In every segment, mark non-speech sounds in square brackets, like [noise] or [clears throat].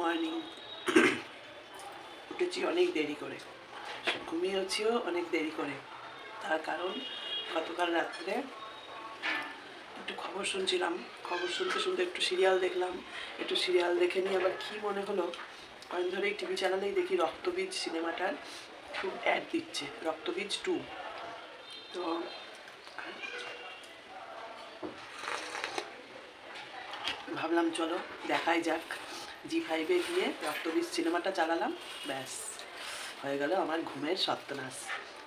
Morning উঠেছি অনেক দেরি করে। ঘুমিয়েছিও অনেক দেরি করে। তার কারণ, গতকাল রাত্রে একটু খবর শুনছিলাম। খবর শুনতে শুনতে একটু সিরিয়াল দেখলাম। একটু সিরিয়াল দেখে নিয়ে আবার কী মনে হলো? কয়েক ধরে টিভি চ্যানেলেই দেখি রক্তবীজ সিনেমাটার খুব অ্যাড দিচ্ছে। রক্তবীজ টু তো ভাবলাম চলো, দেখাই যাক। জি ফাইভে গিয়ে রক্তবীজ সিনেমাটা চালালাম, ব্যাস। হয়ে গেল আমার ঘুমের সত্যানাশ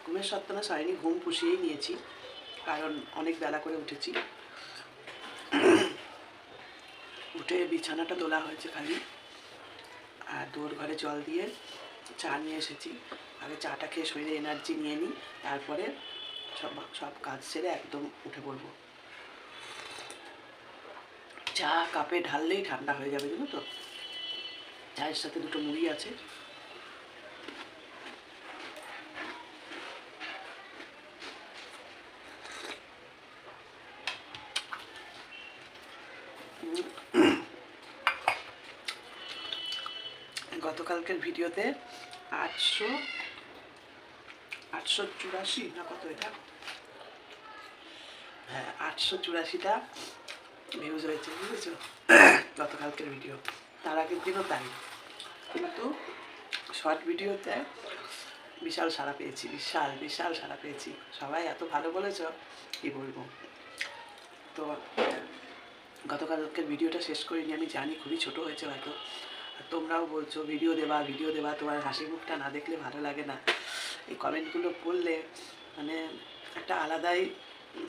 ঘুমের সত্যানাশ হয়নি, ঘুম পুষিয়েই নিয়েছি, কারণ অনেক বেলা করে উঠেছি। উঠে বিছানাটা তোলা হয়েছে খালি, আর দোর ঘরে জল দিয়ে চা নিয়ে এসেছি। আগে চাটা খেয়ে শরীরে এনার্জি নিয়ে নিই, তারপরে সব সব কাজ সেরে একদম উঠে পড়ব। চা কাপে ঢাললেই ঠান্ডা হয়ে যাবে, জানো তো? চায়ের সাথে দুটো মুড়ি আছে। গতকালকের ভিডিওতে আটশো আটশো চুরাশি না কত এটা? হ্যাঁ আটশো চুরাশিটা ভিউজ হয়েছে, বুঝেছ? গতকালকের ভিডিও তার আগের দিনও তাই। কিন্তু শর্ট ভিডিওতে বিশাল সাড়া পেয়েছি, বিশাল বিশাল সাড়া পেয়েছি। সবাই এত ভালো বলেছ, কি বলব? তো গতকালকের ভিডিওটা শেষ করিনি, আমি জানি খুবই ছোট হয়েছে হয়তো। আর তোমরাও বলছো ভিডিও দেবা ভিডিও দেবা, তোমার হাসি মুখটা না দেখলে ভালো লাগে না। এই কমেন্টগুলো পড়লে মানে একটা আলাদাই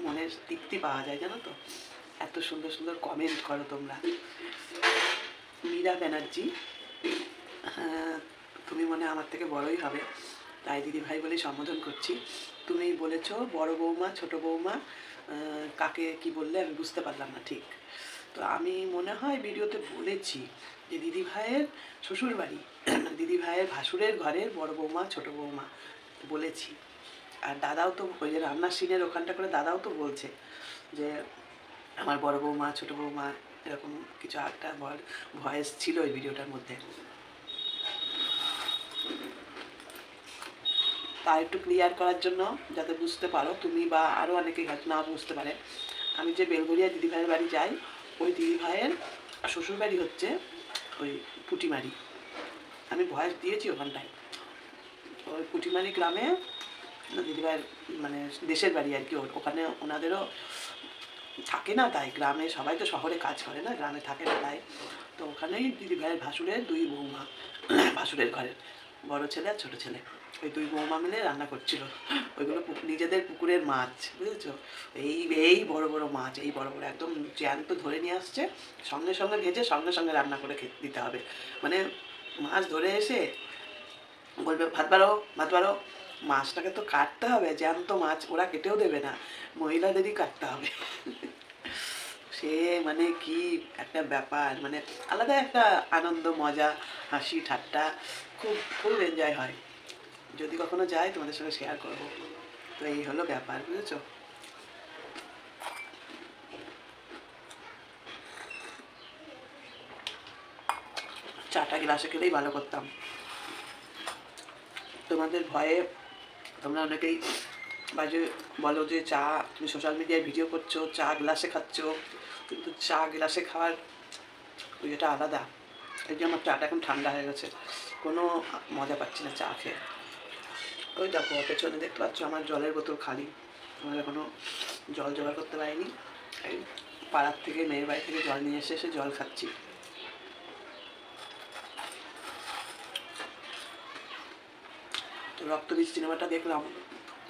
মনের তৃপ্তি পাওয়া যায়, জানো তো? এত সুন্দর সুন্দর কমেন্ট করো তোমরা। মীরা ব্যানার্জি তুমি মনে আমার থেকে বড়ই হবে। তাই দিদি ভাই বলেই সম্বোধন করছি। তুমি বলেছ বড় বৌমা, ছোট বৌমা কাকে কি বললে আমি বুঝতে পারলাম না ঠিক। তো আমি মনে হয় ভিডিওতে বলেছি যে দিদি ভাইয়ের শ্বশুর বাড়ি [clears throat] দিদি ভাইয়ের ভাসুরের ঘরের বড় বৌমা, ছোট বৌমা বলেছি। আর দাদাও তো ওই যে রান্নার সিনের ওখানটা করে দাদাও তো বলছে যে আমার বড় বৌমা, ছোট বৌমা এরকম কিছু একটা ভয়েস ছিল ওই ভিডিওটার মধ্যে। তা একটু ক্লিয়ার করার জন্য যাতে বুঝতে পারো, তুমি বা আরও অনেকে হয়তো না বুঝতে পারে। আমি যে বেলগড়িয়া দিদিভাইয়ের বাড়ি যাই, ওই দিদিভাইয়ের শ্বশুর বাড়ি হচ্ছে ওই পুটিমারি। আমি ভয়েস দিয়েছি ওখানটায়। ওই পুটিমারি গ্রামে দিদিভাইয়ের মানে দেশের বাড়ি আর কি। ওখানে ওনাদেরও থাকে না তাই গ্রামে, সবাই তো শহরে কাজ করে না, গ্রামে থাকে না তাই। তো ওখানেই দিদি ভাইয়ের ভাসুরের দুই বৌমা, [clears throat] ভাসুরের ঘরের, বড় ছেলে আর ছোটো ছেলে। ওই দুই বৌমা মিলে রান্না করছিল। ওইগুলো নিজেদের পুকুরের মাছ, বুঝেছ? এই এই বড় বড় মাছ, এই বড় বড় একদম জ্যান্ত ধরে নিয়ে আসছে। সঙ্গে সঙ্গে ভেজে, সঙ্গে সঙ্গে রান্না করে খেতে দিতে হবে। মানে মাছ ধরে এসে বলবে, ভাত বাড়ো ভাত বাড়ো মাছটাকে তো কাটতে হবে, জ্যান্ত মাছ, ওরা কেটেও দেবে না। মহিলাদেরই কাটতে হবে। সে মানে কি একটা ব্যাপার মানে আলাদা একটা আনন্দ, মজা, হাসি, ঠাট্টা, খুব খুব এনজয় হয়। যদি কখনো যাই তোমাদের সঙ্গে শেয়ার করব। তো এই হলো ব্যাপার, বুঝেছ? চাটা গ্লাসে খেলেই ভালো করতাম। তোমাদের ভয়ে তোমরা অনেকেই বাজে বলো যে চা, তুমি সোশ্যাল মিডিয়ায় ভিডিও করছ, চা গ্লাসে খাচ্ছ, কিন্তু চা গ্লাসে খাওয়ার যেটা আলাদা। এই যে আমার চাটা এখন ঠান্ডা হয়ে গেছে, কোনো মজা পাচ্ছি না চা খেয়ে। ওই দেখো, পেছনে দেখতে পাচ্ছ আমার জলের বোতল খালি। আমার এখনও জল জোগাড় করতে পারিনি। পাড়ার থেকে, মেয়ের বাড়ি থেকে জল নিয়ে এসে এসে জল খাচ্ছি। রক্তবীজ সিনেমাটা দেখলাম।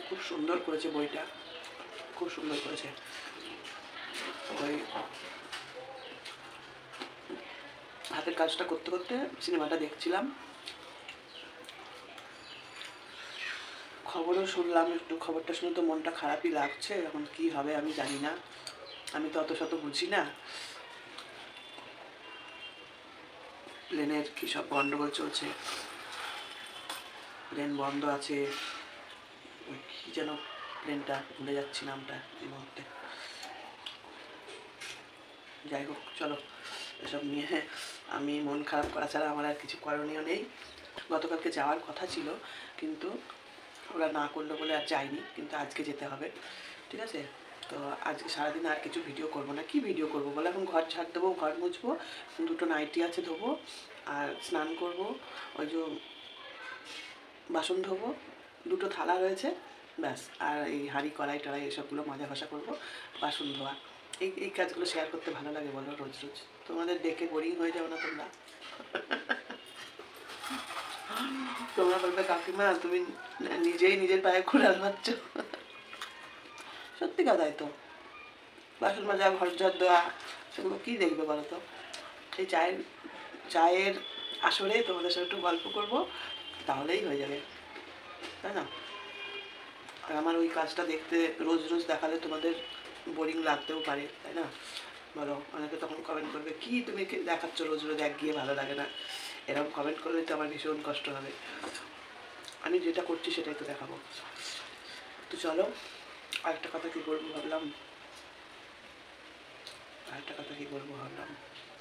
খুব সুন্দর করেছে বইটা। খুব সুন্দর করেছে। ওই হাতের কাজটা করতে করতে সিনেমাটা দেখছিলাম। খবরও শুনলাম, একটু খবরটা শুনে তো মনটা খারাপই লাগছে। এখন কি হবে আমি জানি না। আমি তো অত শত বুঝি না। প্লেনের কী সব গণ্ডগোল চলছে। প্লেন বন্ধ আছে। কী যেন প্লেনটা, ভুলে যাচ্ছি নামটা এই মুহূর্তে। যাই হোক, চলো, এসব নিয়ে আমি মন খারাপ করা ছাড়া আমার আর কিছু করণীয় নেই। গতকালকে যাওয়ার কথা ছিল, কিন্তু ওরা না করল বলে আর যাইনি, কিন্তু আজকে যেতে হবে, ঠিক আছে? তো আজকে সারাদিন আর কিছু ভিডিও করব না। কি ভিডিও করব বলে? এখন ঘর ঝাড় দেবো, ঘর মুছবো, দুটো নাইটি আছে ধোবো, আর স্নান করব। ওই যে বাসন ধোবো, দুটো থালা রয়েছে, ব্যাস। আর এই হাঁড়ি, কড়াই, টড়াই, এসবগুলো মাজা ঘষা করব, বাসন ধোয়া। এই এই কাজগুলো শেয়ার করতে ভালো লাগে বলো রোজ রোজ। তোমাদের দেখে বোরিং হয়ে যাও না তোমরা? তোমরা বলবে, কাকিমা, তুমি নিজেই নিজের পায়ে ঘোরাল মারছ সত্যি কথাই তো। বাসন মাজা, ঘর ঝাড় দেওয়া সেগুলো কী দেখবে বলো তো? সেই চায়ের চায়ের আসরে তোমাদের সাথে একটু গল্প করব। তাহলেই হয়ে যাবে। তাই না? আর আমার ওই কাজটা দেখতে রোজ রোজ দেখালে তোমাদের বোরিং লাগতেও পারে, তাই না? বলো, অনেকে তখন কমেন্ট করবে, কি তুমি দেখাচ্ছ রোজ রোজ, এক গিয়ে ভালো লাগে না। এরকম কমেন্ট করলে তো আমার ভীষণ কষ্ট হবে। আমি যেটা করছি সেটাই তো দেখাবো। তো চলো, আরেকটা কথা কি বলব ভাবলাম? আরেকটা কথা কি বলব ভাবলাম?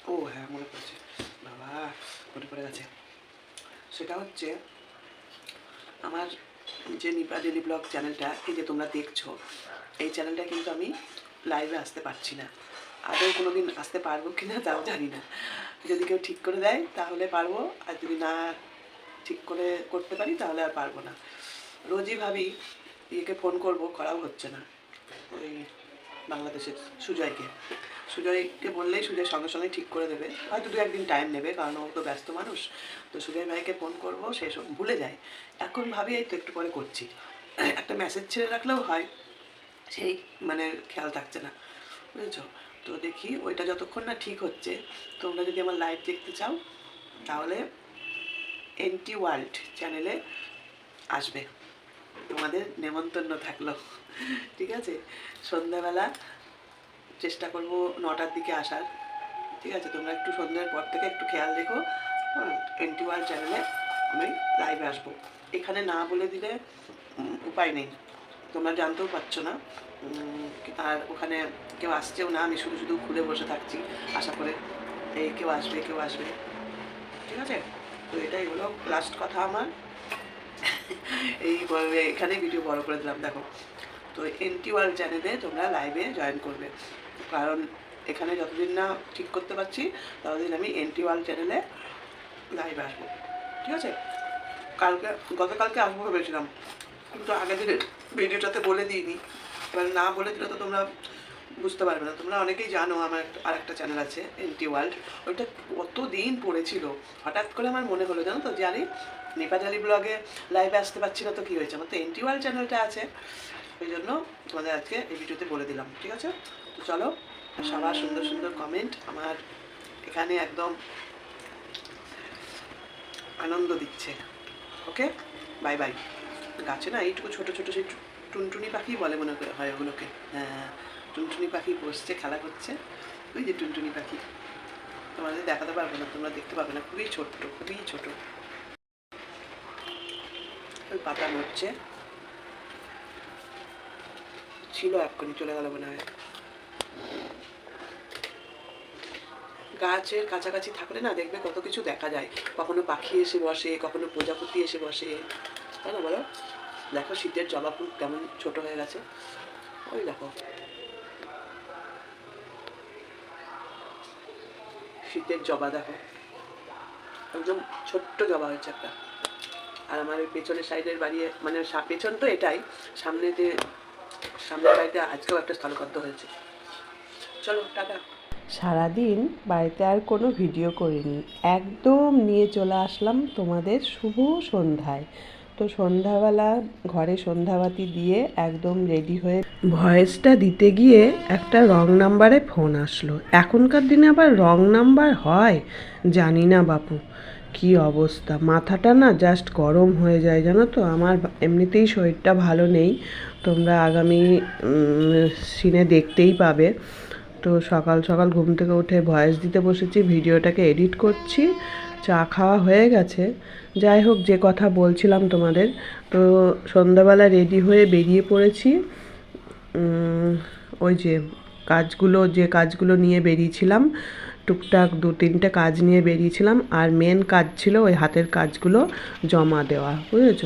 ও হ্যাঁ মনে পড়ছে। বাবা, মনে পড়ে গেছে। সেটা হচ্ছে আমার যে নিপা ডেলি ব্লগ চ্যানেলটা, এই যে তোমরা দেখছ, এই চ্যানেলটা কিন্তু আমি লাইভে আসতে পারছি না। আদৌ কোনো দিন আসতে পারব কি না তাও জানি না। যদি কেউ ঠিক করে দেয়, তাহলে পারব, আর যদি না ঠিক করে করতে পারি, তাহলে আর পারব না। রোজই ভাবি, ইয়েকে ফোন করব, করাও হচ্ছে না। ওই বাংলাদেশের সুজয়কে। সুজয়কে বললেই সুজয় সঙ্গে সঙ্গে ঠিক করে দেবে। হয়তো দু একদিন টাইম নেবে, কারণ ও তো ব্যস্ত মানুষ। তো সুজয় ভাইকে ফোন করব, সে সব ভুলে যায়। এখন ভাবি এই তো একটু পরে করছি। একটা মেসেজ ছেড়ে রাখলেও হয়। সেই মানে খেয়াল থাকছে না। বুঝেছ? তো দেখি ওইটা যতক্ষণ না ঠিক হচ্ছে, তোমরা যদি আমার লাইভ দেখতে চাও, তাহলে এনটি ওয়ার্ল্ড চ্যানেলে আসবে। তোমাদের নেমন্তন্ন থাকল। ঠিক আছে? সন্ধ্যাবেলা চেষ্টা করব নটার দিকে আসার। ঠিক আছে, তোমরা একটু সন্ধ্যার পর থেকে একটু খেয়াল রেখো। এনটি ওয়ার্ল্ড চ্যানেলে আমি লাইভে আসব। এখানে না বলে দিলে উপায় নেই। তোমরা জানতেও পারছ না আর ওখানে কেউ আসছেও না। আমি শুধু শুধু খুলে বসে থাকছি। আশা করে এই কেউ আসবে কেউ আসবে। ঠিক আছে? তো এটাই হলো লাস্ট কথা আমার। এই এখানেই ভিডিও বড় করে দিলাম, দেখো। তো এনটি ওয়ার্ল্ড চ্যানেলে তোমরা লাইভে জয়েন করবে। কারণ এখানে যতদিন না ঠিক করতে পারছি, ততদিন আমি এনটি ওয়ার্ল্ড চ্যানেলে লাইভে আসব। ঠিক আছে? কালকে, গতকালকে আসব ভেবেছিলাম। কিন্তু আগের দিনের ভিডিওটাতে বলে দিইনি। এবার না বলে দিলে তো তোমরা বুঝতে পারবে না। তোমরা অনেকেই জানো আমার আর একটা চ্যানেল আছে এনটি ওয়ার্ল্ড ওইটা কত দিন পড়েছিল? হঠাৎ করে আমার মনে হলো, জানো তো জানি নেপাজালি ব্লগে লাইভে আসতে পারছি না, তো কী হয়েছে? আমার তো এনটি ওয়ার্ল্ড চ্যানেলটা আছে। ওই জন্য তোমাদের আজকে এই ভিডিওতে বলে দিলাম, ঠিক আছে? তো চলো, সবার সুন্দর সুন্দর কমেন্ট আমার এখানে একদম আনন্দ দিচ্ছে ওকে বাই বাই গাছে না এইটুকু ছোট ছোট সেই টুনটুনি পাখি বলে মনে করে, হয় ওগুলোকে। হ্যাঁ টুনটুনি পাখি বসছে, খেলা করছে। ওই যে টুনটুনি পাখি। তোমাদের দেখাতে পারব না, তোমরা দেখতে পাবে না, খুবই ছোট্ট, খুবই ছোট। ওই পাতা নড়ছে ছিল, এক্ষুনি চলে গেল মনে হয়। গাছের কাছাকাছি থাকলে না দেখবে কত কিছু দেখা যায়। কখনো পাখি এসে বসে, কখনো প্রজাপতি এসে বসে। তাই না বলো? দেখো শীতের জবা ফুল কেমন ছোট হয়ে গেছে। ওই দেখো। শীতের জবা দেখো। একদম ছোট্ট জবা হয়েছে একটা। আর আমার ওই পেছনের সাইডের বাড়ি মানে পেছন তো এটাই। সামনে যে সামনের বাড়িতে আজকেও একটা স্থলবদ্ধ হয়েছে। চলো, টাটা। সারাদিন বাড়িতে আর কোনো ভিডিও করিনি। একদম নিয়ে চলে আসলাম তোমাদের শুভ সন্ধ্যায়। তো সন্ধ্যাবেলা ঘরে সন্ধ্যাবাতি দিয়ে একদম রেডি হয়ে ভয়েসটা দিতে গিয়ে একটা রং নাম্বারে ফোন আসলো। এখনকার দিনে আবার রং নাম্বার হয়? জানি না বাপু, কি অবস্থা? মাথাটা না জাস্ট গরম হয়ে যায়, জানো তো? আমার এমনিতেই শরীরটা ভালো নেই। তোমরা আগামী সিনে দেখতেই পাবে। তো সকাল সকাল ঘুম থেকে উঠে ভয়েস দিতে বসেছি, ভিডিওটাকে এডিট করছি, চা খাওয়া হয়ে গেছে। যাই হোক, যে কথা বলছিলাম তোমাদের, তো সন্ধ্যাবেলা রেডি হয়ে বেরিয়ে পড়েছি। ওই যে কাজগুলো যে কাজগুলো নিয়ে বেরিয়েছিলাম টুকটাক দু তিনটে কাজ নিয়ে বেরিয়েছিলাম আর মেন কাজ ছিল ওই হাতের কাজগুলো জমা দেওয়া, বুঝেছ?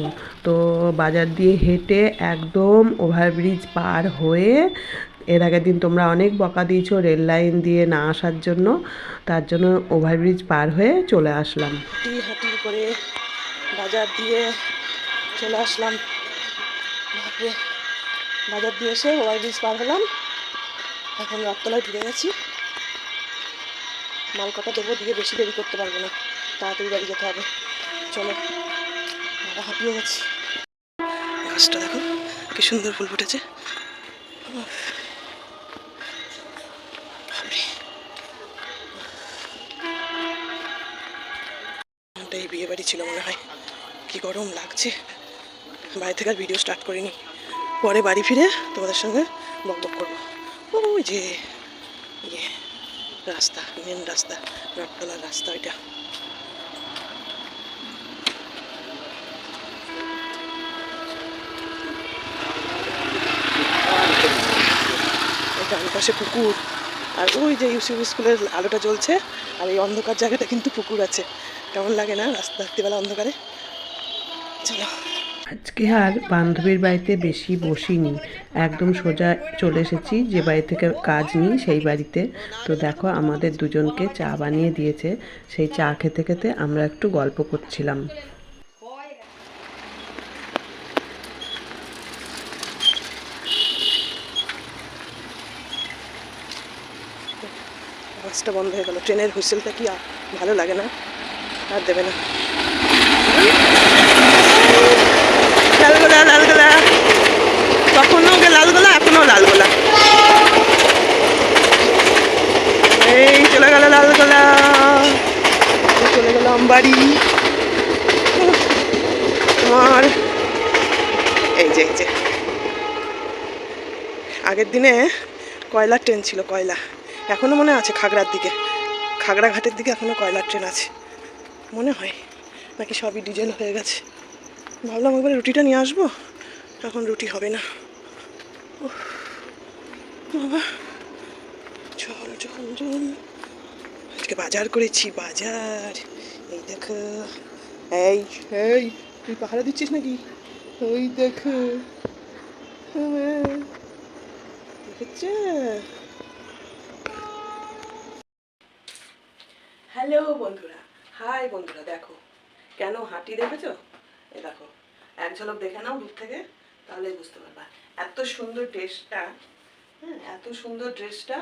তো বাজার দিয়ে হেঁটে একদম ওভারব্রিজ পার হয়ে এর আগের দিন তোমরা অনেক বকা দিয়েছ রেল লাইন দিয়ে না আসার জন্য, তার জন্য ওভারব্রিজ পার হয়ে চলে আসলাম। করে বাজার দিয়ে চলে আসলাম। বাজার দিয়ে এসে ওভারব্রিজ পার হলাম। এখন রথতলায় ঢুকে গেছি। মাল কটা দেবো, দিয়ে বেশি দেরি করতে পারব না। তাড়াতাড়ি বাড়ি যেতে হবে। চলো, আমরা হাঁপিয়ে গেছি। গাছটা দেখো, কি সুন্দর ফুল ফুটেছে। বাপরে। বিয়ে বাড়ি ছিল মনে হয়। কি গরম লাগছে। বাড়ি থেকে আর ভিডিও স্টার্ট করিনি। পরে বাড়ি ফিরে তোমাদের সঙ্গে বক বক করব। ওই যে ইয়ে। রাস্তা মেন রাস্তা রথতলার রাস্তা ওইটা। ওই ডান পাশে পুকুর, আর ওই যে ইউসিবি স্কুলের আলোটা জ্বলছে, আর এই অন্ধকার জায়গাটা কিন্তু পুকুর আছে। কেমন লাগে না রাস্তা রাত্রিবেলা অন্ধকারে? চলো। আজকে আর বান্ধবীর বাড়িতে বেশি বসিনি। একদম সোজা চলে এসেছি, যে বাড়ি থেকে কাজ নিই সেই বাড়িতে। তো দেখো, আমাদের দুজনকে চা বানিয়ে দিয়েছে। সেই চা খেতে খেতে আমরা একটু গল্প করছিলাম। বাসটা বন্ধ হয়ে গেল। ট্রেনের হুইসেলটা কি ভালো লাগে না? আর দেবে না লালগোলা লালগোলা তখনও গে লালগোলা এখনও লালগোলা এই চলে গেল লালগোলা এই চলে গেল আমবাড়ি তোমার এই যে এই যে আগের দিনে কয়লার ট্রেন ছিল কয়লা। এখনও মনে আছে খাগড়ার দিকে। খাগড়া ঘাটের দিকে এখনও কয়লার ট্রেন আছে। মনে হয় নাকি সবই ডিজেল হয়ে গেছে। ভাবলাম একবার রুটিটা নিয়ে আসব এখন রুটি হবে না। বাবা চল চল চল আজকে বাজার করেছি বাজার। এই দেখো এই এই তুই পাহারা দিচ্ছিস নাকি? ওই দেখো হ্যাঁ, দেখেছে? হ্যালো বন্ধুরা। হাই বন্ধুরা, দেখো। কেন হাঁটি দেখেছ? এই দেখো, এক ঝলক দেখে নাও দূর থেকে, তাহলেই বুঝতে পারবা। এত সুন্দর ড্রেসটা হ্যাঁ এত সুন্দর ড্রেসটা,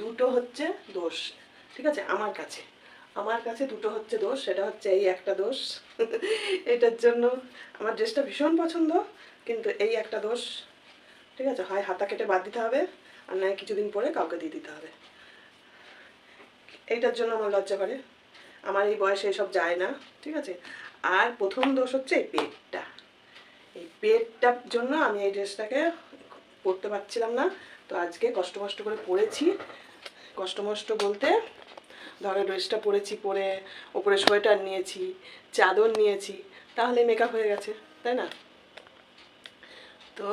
দুটো হচ্ছে দোষ, ঠিক আছে? আমার কাছে। আমার কাছে দুটো হচ্ছে দোষ, সেটা হচ্ছে এই একটা দোষ। এটার জন্য আমার ড্রেসটা ভীষণ পছন্দ, কিন্তু এই একটা দোষ, ঠিক আছে? হয় হাতা কেটে বাদ দিতে হবে আর নয় কিছুদিন পরে কাউকে দিয়ে দিতে হবে। এইটার জন্য আমার লজ্জা করে। আমার এই বয়সে এসব যায় না, ঠিক আছে? আর প্রথম দোষ হচ্ছে এই পেটটা। এই পেটটার জন্য আমি এই ড্রেসটাকে পরতে পারছিলাম না। তো আজকে কষ্ট কষ্ট করে পরেছি। কষ্ট মষ্ট বলতে, ধরো ড্রেসটা পরেছি, পরে ওপরে সোয়েটার নিয়েছি, চাদর নিয়েছি, তাহলে মেকআপ হয়ে গেছে, তাই না? তো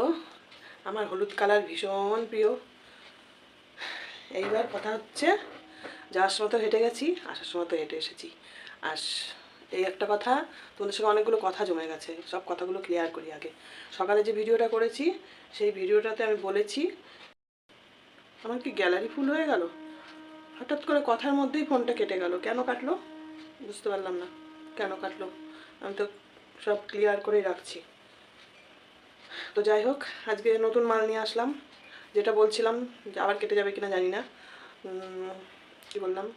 আমার হলুদ কালার ভীষণ প্রিয়। এইবার কথা হচ্ছে, যাওয়ার সময় তো হেঁটে গেছি, আসার সময় তো হেঁটে এসেছি। আর এই একটা কথা, তোমাদের সঙ্গে অনেকগুলো কথা জমে গেছে, সব কথাগুলো ক্লিয়ার করি আগে। সকালে যে ভিডিওটা করেছি, সেই ভিডিওটাতে আমি বলেছি, আমার কি গ্যালারি ফুল হয়ে গেল? হঠাৎ করে কথার মধ্যেই ফোনটা কেটে গেল। কেন কাটলো? বুঝতে পারলাম না। কেন কাটলো? আমি তো সব ক্লিয়ার করেই রাখছি। তো যাই হোক, আজকে নতুন মাল নিয়ে আসলাম। যেটা বলছিলাম আবার কেটে যাবে কিনা জানি না। কি বললাম?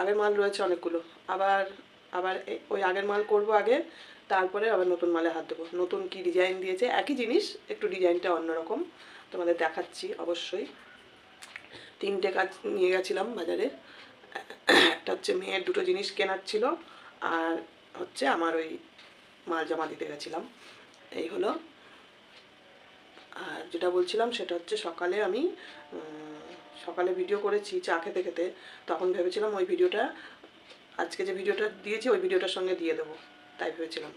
আগের মাল রয়েছে অনেকগুলো। আবার আবার ওই আগের মাল করব আগে, তারপরে আবার নতুন মালে হাত দেবো। নতুন কি ডিজাইন দিয়েছে? একই জিনিস, একটু ডিজাইনটা অন্যরকম। তোমাদের দেখাচ্ছি অবশ্যই। তিনটে কাজ নিয়ে গেছিলাম বাজারে। একটা হচ্ছে মেয়ের দুটো জিনিস কেনার ছিল, আর হচ্ছে আমার ওই মাল জমা দিতে গেছিলাম। এই হলো আর যেটা বলছিলাম সেটা হচ্ছে সকালে আমি সকালে ভিডিও করেছি চা খেতে খেতে। তখন ভেবেছিলাম ওই ভিডিওটা আজকে যে ভিডিওটা দিয়েছি ওই ভিডিওটার সঙ্গে দিয়ে দেবো। তাই ভেবেছিলাম।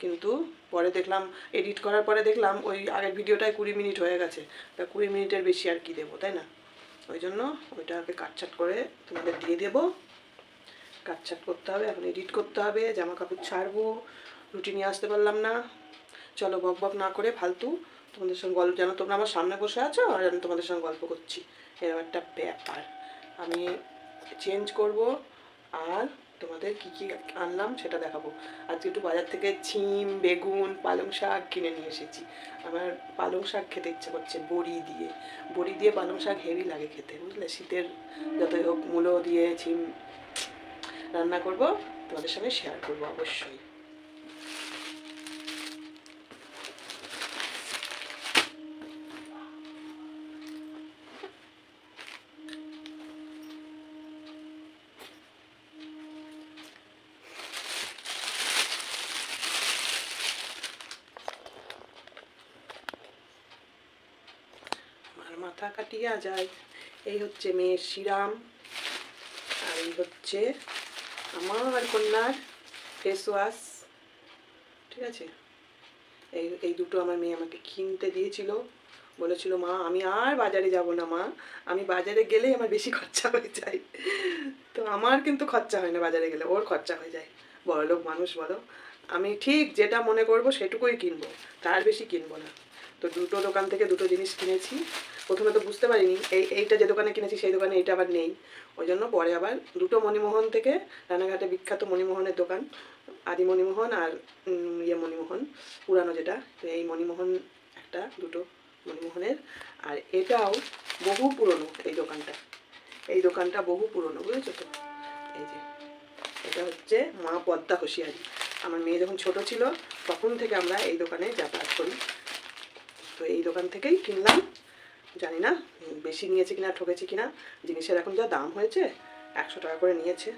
কিন্তু পরে দেখলাম এডিট করার পরে দেখলাম ওই আগের ভিডিওটায় কুড়ি মিনিট হয়ে গেছে। তা কুড়ি মিনিটের বেশি আর কি দেবো, তাই না? ওই জন্য ওইটাকে কাটছাট করে তোমাদের দিয়ে দেবো। কাটছাট করতে হবে, এখন এডিট করতে হবে জামা কাপড় ছাড়বো, রুটি নিয়ে আসতে পারলাম না। চলো বক বক না করে ফালতু তোমাদের সঙ্গে গল্প যেন তোমরা আমার সামনে বসে আছো? আর আমি তোমাদের সঙ্গে গল্প করছি। এরকম একটা ব্যাপার। আমি চেঞ্জ করব আর তোমাদের কি কি আনলাম সেটা দেখাবো। আজকে একটু বাজার থেকে ছিম, বেগুন, পালং শাক কিনে নিয়ে এসেছি। আমার পালং শাক খেতে ইচ্ছে করছে বড়ি দিয়ে। বড়ি দিয়ে পালং শাক হেভি লাগে খেতে, বুঝলে? শীতের যতই হোক, মূলো দিয়ে ছিম রান্না করব, তোমাদের সঙ্গে শেয়ার করব অবশ্যই আমার মাথা যায়। এই হচ্ছে মেয়ের শিরাম আর এই হচ্ছে আমার কন্যার ফেস ওয়াশ ঠিক আছে? এই এই দুটো আমার মেয়ে আমাকে কিনতে দিয়েছিল। বলেছিল, মা, আমি আর বাজারে যাব না, মা। আমি বাজারে গেলেই আমার বেশি খরচা হয়ে যায়। তো আমার কিন্তু খরচা হয় না বাজারে গেলে, ওর খরচা হয়ে যায়। বড়লোক মানুষ বলো। আমি ঠিক যেটা মনে করব সেটুকুই কিনবো, তার বেশি কিনবো না। তো দুটো দোকান থেকে দুটো জিনিস কিনেছি। প্রথমে তো বুঝতে পারিনি, এই এইটা যে দোকানে কিনেছি সেই দোকানে এইটা আবার নেই। ওই জন্য পরে আবার দুটো মণিমোহন থেকে রানাঘাটে বিখ্যাত মণিমোহনের দোকান, আদি মণিমোহন আর ইয়ে মণিমোহন, পুরানো যেটা। তো এই মণিমোহন একটা, দুটো মণিমোহনের। আর এটাও বহু পুরনো এই দোকানটা। এই দোকানটা বহু পুরনো, বুঝেছ তো? এই যে, এটা হচ্ছে মা পদ্মা হুঁশিয়ারি আমার মেয়ে যখন ছোট ছিল, তখন থেকে আমরা এই দোকানে যাতায়াত করি। তো এই দোকান থেকেই কিনলাম। জানি না, বেশি নিয়েছে কিনা, ঠকেছে কিনা, জিনিসের এখন যা দাম হয়েছে, একশো টাকা করে নিয়েছে।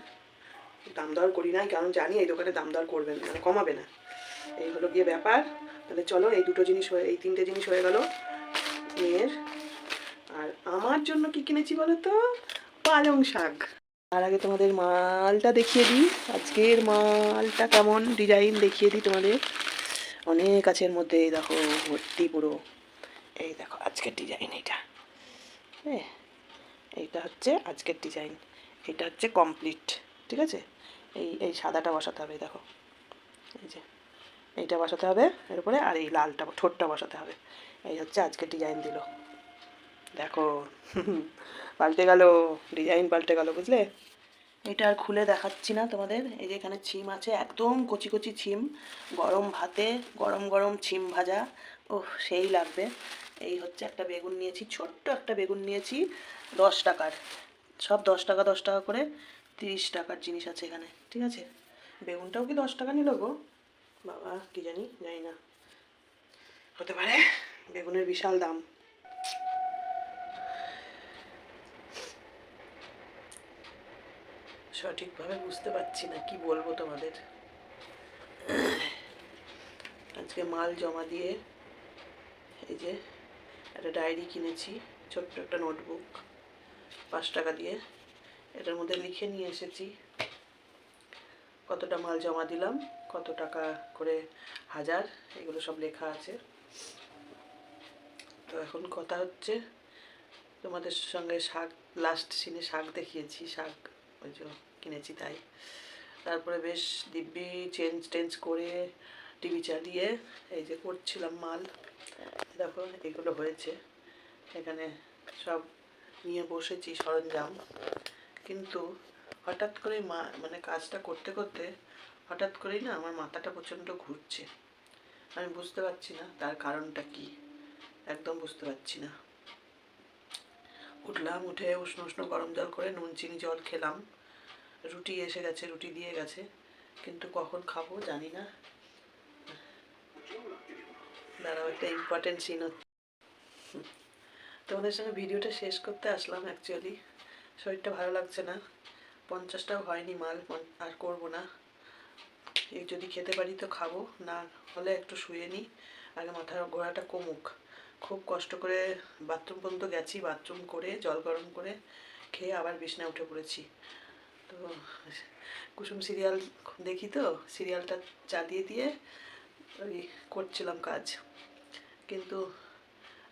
দাম দর করি নাই, কারণ জানি এই দোকানে দাম দর করবে না মানে কমাবে না। এই হলো গিয়ে ব্যাপার। তাহলে চলো, এই দুটো জিনিস হয়ে, এই তিনটে জিনিস হয়ে গেল মেয়ের। আর আমার জন্য কি কিনেছি বলো তো পালং শাক। তার আগে তোমাদের মালটা দেখিয়ে দিই। আজকের মালটা কেমন? ডিজাইন দেখিয়ে দিই তোমাদের। অনেক কাছের মধ্যে, এই দেখো ভর্তি পুরো। এই দেখো, আজকের ডিজাইন এইটা। হ্যাঁ এইটা হচ্ছে আজকের ডিজাইন এটা হচ্ছে কমপ্লিট ঠিক আছে? এই এই সাদাটা বসাতে হবে দেখো। এই যে, এইটা বসাতে হবে এর উপরে আর এই লালটা, ঠোঁটটা বসাতে হবে। এই হচ্ছে আজকের ডিজাইন দিল। দেখো, পাল্টে গেল ডিজাইন পাল্টে গেল, বুঝলে? এটা আর খুলে দেখাচ্ছি না তোমাদের। এই যে এখানে ছিম আছে, একদম কচি কচি ছিম। গরম ভাতে, গরম গরম ছিম ভাজা। ওহ সেই লাগবে। এই হচ্ছে একটা বেগুন নিয়েছি, ছোট্ট একটা বেগুন নিয়েছি, দশ টাকার। সব দশ টাকা দশ টাকা করে তিরিশ টাকার জিনিস আছে এখানে, ঠিক আছে? বেগুনটাও কি দশ টাকা নিল গো? বাবা, কি জানি জানি না। হতে পারে, বেগুনের বিশাল দাম। সঠিকভাবে বুঝতে পারছি না, কি বলব তোমাদের? আজকে মাল জমা দিয়ে এই যে একটা ডায়েরি কিনেছি, ছোট্ট একটা নোটবুক, পাঁচ টাকা দিয়ে। এটার মধ্যে লিখে নিয়ে এসেছি, কতটা মাল জমা দিলাম, কত টাকা করে হাজার, এগুলো সব লেখা আছে। তো এখন কথা হচ্ছে, তোমাদের সঙ্গে শাক লাস্ট সিনে শাক দেখিয়েছি, শাক, ওই যে কিনেছি তাই। তারপরে বেশ দিব্যি চেঞ্জ টেঞ্জ করে টিভি চালিয়ে এই যে করছিলাম মাল। দেখো এগুলো হয়েছে। এখানে সব নিয়ে বসেছি সরঞ্জাম। কিন্তু হঠাৎ করে মা মানে কাজটা করতে করতে হঠাৎ করেই না আমার মাথাটা প্রচণ্ড ঘুরছে। আমি বুঝতে পারছি না তার কারণটা কি। একদম বুঝতে পারছি না। উঠলাম, উঠে উষ্ণ উষ্ণ গরম জল করে নুন, চিনি, জল খেলাম। রুটি এসে গেছে, রুটি দিয়ে গেছে। কিন্তু কখন খাব জানি না। দাঁড়াও, একটা ইম্পর্টেন্ট সিন হচ্ছে। তোমাদের সঙ্গে ভিডিওটা শেষ করতে আসলাম অ্যাকচুয়ালি শরীরটা ভালো লাগছে না। পঞ্চাশটাও হয়নি মাল আর করব না। এই যদি খেতে পারি তো খাব, না হলে একটু শুয়ে নিই আগে মাথার ঘোরাটা কমুক। খুব কষ্ট করে বাথরুম পর্যন্ত গেছি, বাথরুম করে, জল গরম করে, খেয়ে আবার বিছনায় উঠে পড়েছি। তো কুসুম সিরিয়াল দেখি তো, সিরিয়ালটা চালিয়ে দিয়ে ওই করছিলাম কাজ। কিন্তু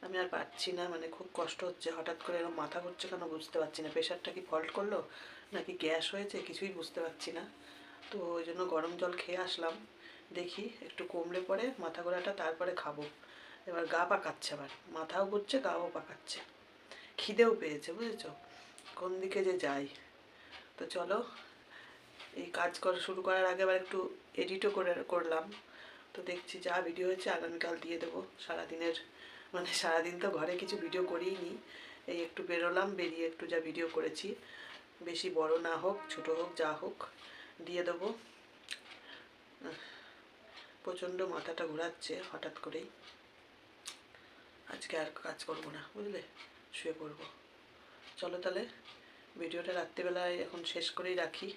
আমি আর পারছি না মানে খুব কষ্ট হচ্ছে, হঠাৎ করে এরকম মাথা ঘুরছে কেন বুঝতে পারছি না। প্রেশারটা কি ফল্ট করল, নাকি গ্যাস হয়েছে, কিছুই বুঝতে পারছি না। তো ওই জন্য গরম জল খেয়ে আসলাম, দেখি একটু কমলে পরে মাথা ঘোরাটা, তারপরে খাব। এবার গা পাকাচ্ছে আবার, মাথাও ঘুরছে, গাও পাকাচ্ছে। খিদেও পেয়েছে, বুঝেছ? কোন দিকে যে যাই। তো চলো, এই কাজ করা শুরু করার আগে আবার একটু এডিটও করে করলাম। তো দেখছি যা ভিডিও হয়েছে, আগামীকাল দিয়ে দেবো। সারাদিনের মানে সারাদিন তো ঘরে কিছু ভিডিও করিই নি এই একটু বেরোলাম, বেরিয়ে একটু যা ভিডিও করেছি। বেশি বড় না হোক, ছোট হোক, যা হোক, দিয়ে দেবো। প্রচণ্ড মাথাটা ঘোরাচ্ছে হঠাৎ করেই। আজকে আর কাজ করব না, বুঝলে? শুয়ে পড়ব। চলো তাহলে ভিডিওটা রাত্রিবেলায় এখন শেষ করেই রাখি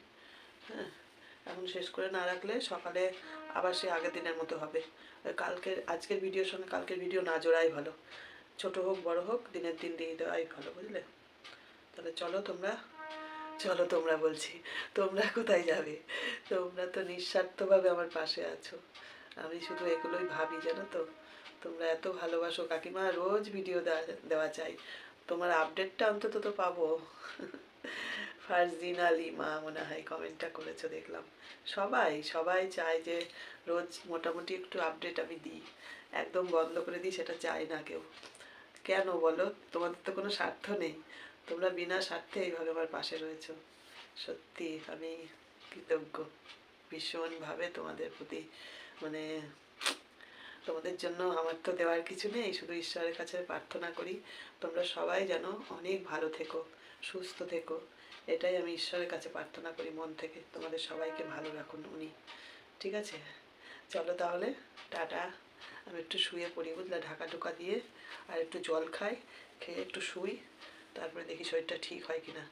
হ্যাঁ। এখন শেষ করে না রাখলে সকালে আবার সে আগের দিনের মতো হবে। কালকের, আজকের ভিডিওর সঙ্গে কালকের ভিডিও না জোড়াই ভালো। ছোট হোক, বড় হোক, দিনের দিন দিয়ে দেওয়াই ভালো, বুঝলে? তাহলে চলো তোমরা চলো তোমরা বলছি, তোমরা কোথায় যাবে? তোমরা তো নিঃস্বার্থভাবে আমার পাশে আছো। আমি শুধু এগুলোই ভাবি, জানো তো? তোমরা এত ভালোবাসো কাকিমা, রোজ ভিডিও দেওয়া চাই। তোমার আপডেটটা অন্তত তো পাবো। ফারজিন আলী মা মনে হয় কমেন্টটা করেছ, দেখলাম। সবাই সবাই চায় যে রোজ মোটামুটি একটু আপডেট আমি দিই। একদম বন্ধ করে দিই, সেটা চায় না কেউ। কেন বলো? তোমাদের তো কোনো স্বার্থ নেই। তোমরা বিনা স্বার্থে এইভাবে আমার পাশে রয়েছো। সত্যি, আমি কৃতজ্ঞ। ভীষণভাবে তোমাদের প্রতি মানে তোমাদের জন্য আমার তো দেওয়ার কিছু নেই। শুধু ঈশ্বরের কাছে প্রার্থনা করি। তোমরা সবাই যেন অনেক ভালো থেকো। সুস্থ থেকো। এটাই আমি ঈশ্বরের কাছে প্রার্থনা করি মন থেকে। তোমাদের সবাইকে ভালো রাখুন উনি। ঠিক আছে? চলো তাহলে, টাটা। আমি একটু শুয়ে পড়ি, বুঝলে? ঢাকা ঢোকা দিয়ে আর একটু জল খাই, খেয়ে একটু শুই, তারপরে দেখি শরীরটা ঠিক হয় কিনা।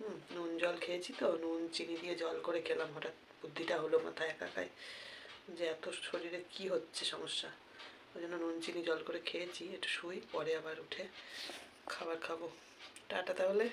হুম, নুন জল খেয়েছি তো, নুন, চিনি দিয়ে জল করে খেলাম। হঠাৎ বুদ্ধিটা হলো মাথায় একা খাই যে এত শরীরে কি হচ্ছে সমস্যা। ওই জন্য নুন, চিনি, জল করে খেয়েছি, একটু শুই, পরে আবার উঠে খাবার খাব। টাটা তাহলে।